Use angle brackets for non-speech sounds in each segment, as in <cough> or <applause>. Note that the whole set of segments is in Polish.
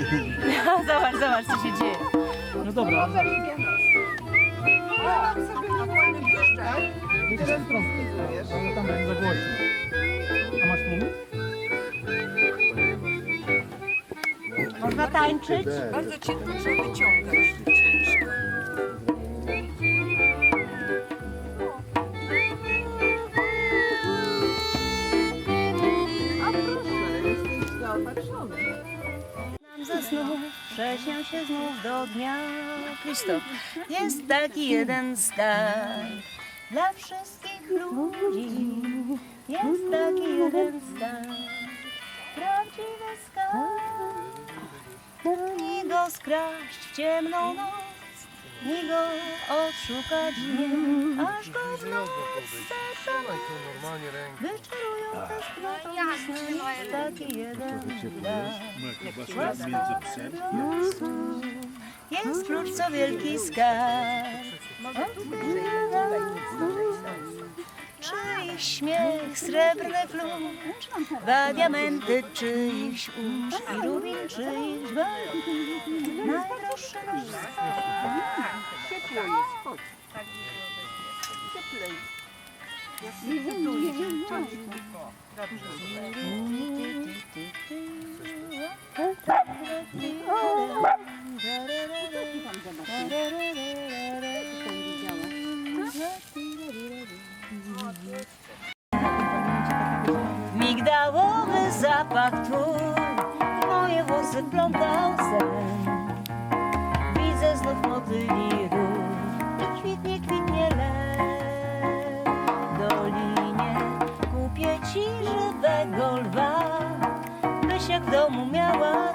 <laughs> zobacz, zobacz, co się dzieje. No dobra. Teraz prosto. Ale tam będzie za głośno. A masz tłumik? Można tańczyć? Bardzo cię dużo wyciągasz. Prześniał się znów do dnia. Krzysztof, jest taki jeden skarb dla wszystkich ludzi. Jest taki jeden skarb, prawdziwy skarb. Ni go skraść w ciemną noc, ni go odszukać nie, aż go w noc zaczynać. Wyczarują tęsknotą sny, taki jeden dar. Łaskawy Jest? Klucz co wielki skarb. Czyich śmiech, srebrny klucz, dwa diamenty czyichś usz i rubin czyichś walut, najdroższy nasz jest, chodź. Cieplej. Zapach twój. Moje włosy plątał sen Widzę znów motyli róż I kwitnie, kwitnie lew. Dolinie kupię ci żywego lwa. Byś jak w domu miała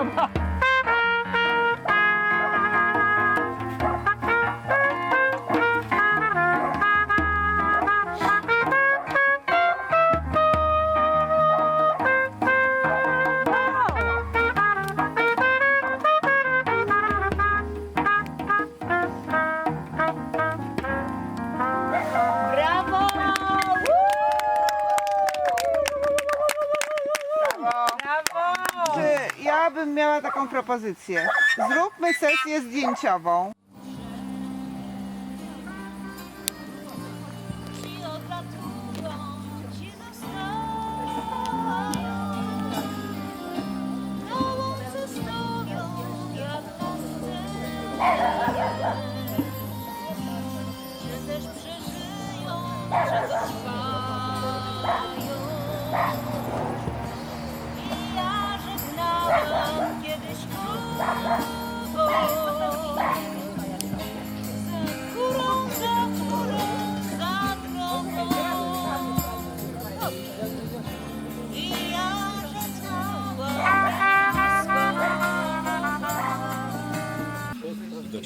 Dobra. Brawo! Bym miała taką propozycję. Zróbmy sesję zdjęciową.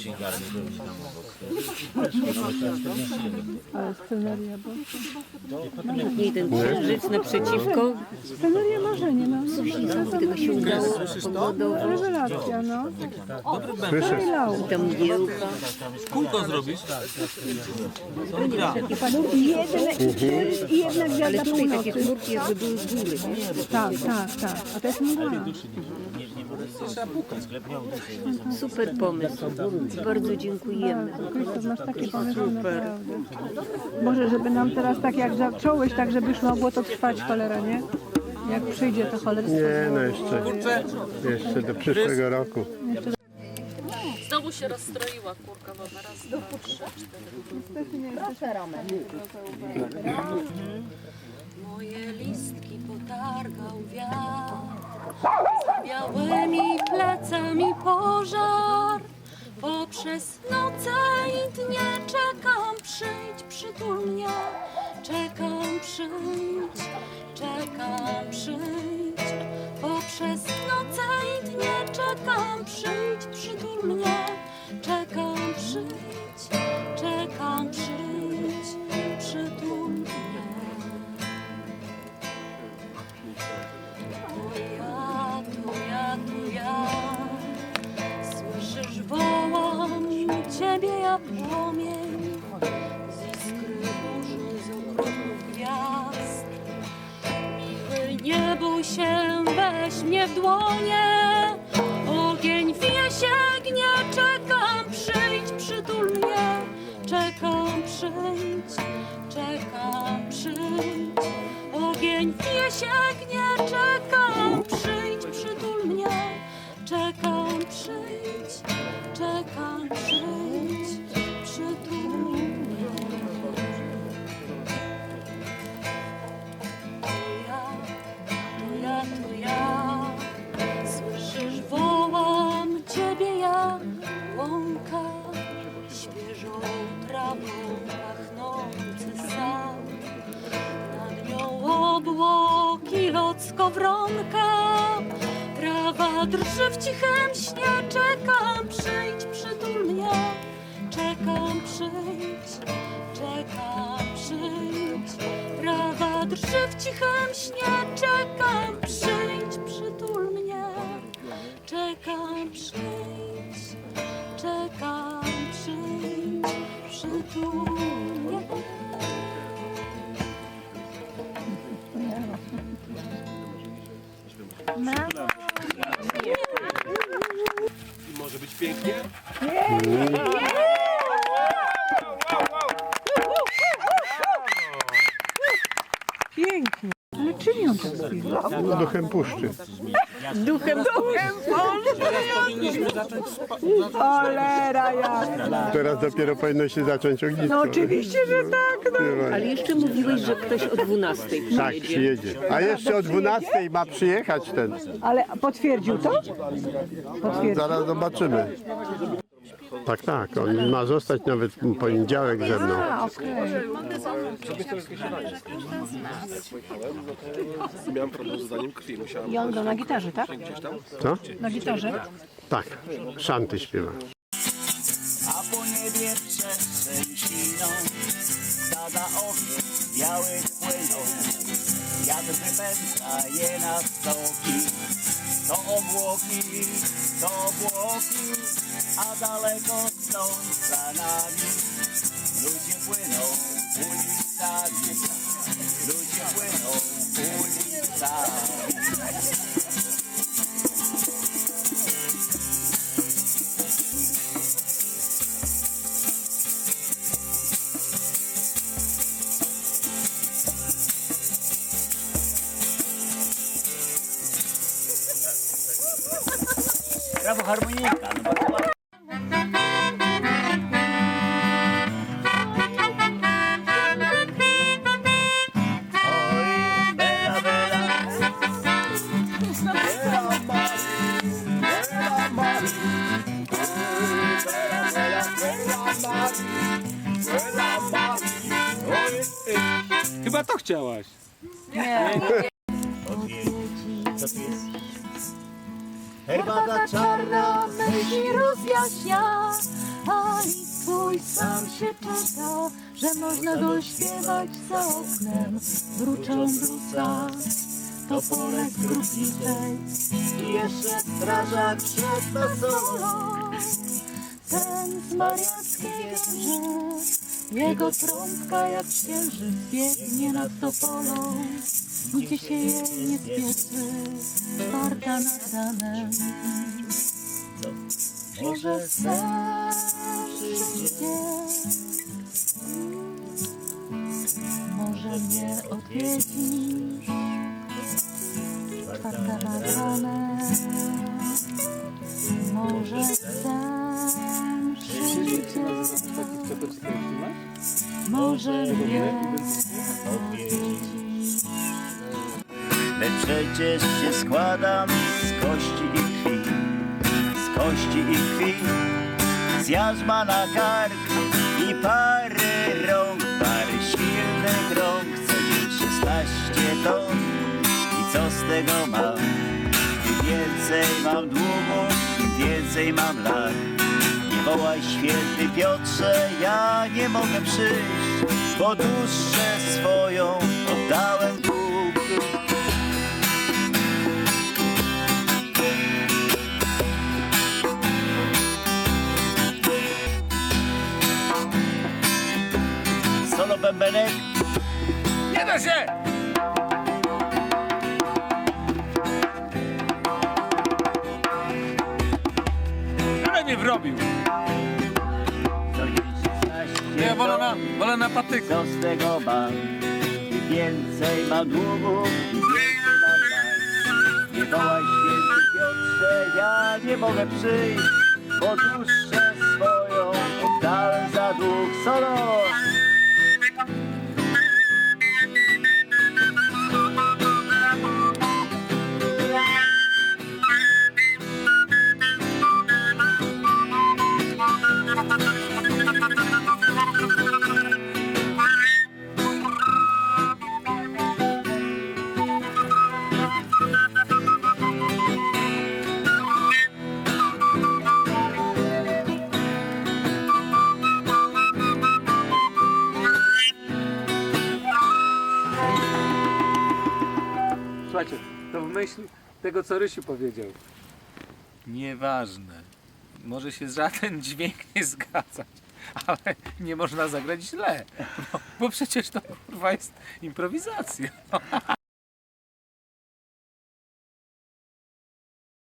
Księgarni byli tam obok. I ten księżyc naprzeciwko. Sceneria marzenie, no. Tego się udało pogodowo. Rewelacja, no. Słyszę. Ta mgiełka. Kółko zrobić? To gra. I jedna, i jedna Ale gwiazda tutaj takie północy. chmurki jakby były z góry. nie? Tak, tak, tak. A to jest mgła. Super pomysł. Bardzo dziękujemy. Krzysztof, masz takie pomysły naprawdę. Może, żeby nam teraz tak jak zacząłeś, tak żeby już mogło to trwać cholera, nie? Jak przyjdzie to cholerstwo. Nie, no jeszcze, jeszcze do przyszłego roku. Znowu się rozstroiła kurka, bo na raz, dwa, trzy, cztery. Moje listki potargał wiatr Z białymi plecami pożar. Poprzez noce i dnie czekam, przyjdź, przytul mnie. Czekam, przyjdź, czekam, przyjdź Poprzez noce i dnie czekam, przyjdź, przytul mnie. Czekam, przyjdź, nie bój się, weź mnie w dłonie. Ogień wieje się gnie, czekam, przyjdź, przytul mnie. Czekam, przyjdź, czekam, przyjdź. Ogień wieje się gnie, czekam, przyjdź, Drży w cichym śnie Czekam, przyjdź, przytul mnie. Czekam, przyjdź, czekam, przyjdź. Trawa drży w cichym śnie. Czekam, przyjdź, przytul mnie. Czekam, przyjdź, czekam, przyjdź. Przytul mnie Może być pięknie? Pięknie. Ale czym ją to zrobiła? Duchem puszczy. Duchem Powinniśmy zacząć spa- Cholera jasna. Teraz dopiero powinno się zacząć ognisko. No oczywiście, że tak. No. Ale jeszcze mówiłeś, że ktoś o 12 Tak, przyjedzie. przyjedzie. A jeszcze o 12 ma przyjechać ten. Ale potwierdził to? Potwierdził. Zaraz zobaczymy. Tak, tak. On ma zostać nawet w poniedziałek ze mną. A, okej. Miałem problem z zadaniem krwi, musiałem I on go na gitarze, tak? gdzieś tam. Co? Na gitarze. Tak. Szanty śpiewa. a po niebie przestrzeń siną. Stada owiec białych płyną, wiatr wypędza je na stoki. To obłoki, to obłoki, a daleko stąd za nami. Ludzie płyną ulicami, ludzie płyną ulicami. No Chyba to chciałaś. Odwiedzi, myśli rozjaśnia, a list twój sam się czeka, że można go za oknem, mruczą blusa, to pole skrupitek i jeszcze strażak przed fasolą. Ten z mariackiej wieży, jego trąbka jak księżyc biegnie nad topolą, gdzie się jej nie spieszy, warta nad ranem. Może znasz Może mnie odwiedzisz. Czwarta nad ranem Może sam Może mnie odwiedzisz. Lecz przecież się składam z kości. i kości i krwi, z jarzma na kark i parę rąk, parę silnych rąk, co dzień 16 ton. I co z tego mam? Im więcej mam długu, im więcej mam lat. Nie wołaj święty Piotrze, ja nie mogę przyjść, bo duszę swoją oddałem bębenek. Nie da się! Ale mnie wrobił. Co dzień 16 Nie, wolę na, wolę na patyku. Co z tego mam? Im więcej mam długu, więcej. Nie wołaj święty Piotrze, ja nie mogę przyjść, bo duszę swoją oddałem za dług solo. Słuchajcie, to w myśl tego, co Rysiu powiedział. Nieważne. Może się żaden dźwięk nie zgadzać, ale nie można zagrać źle, bo, bo przecież to kurwa jest improwizacja.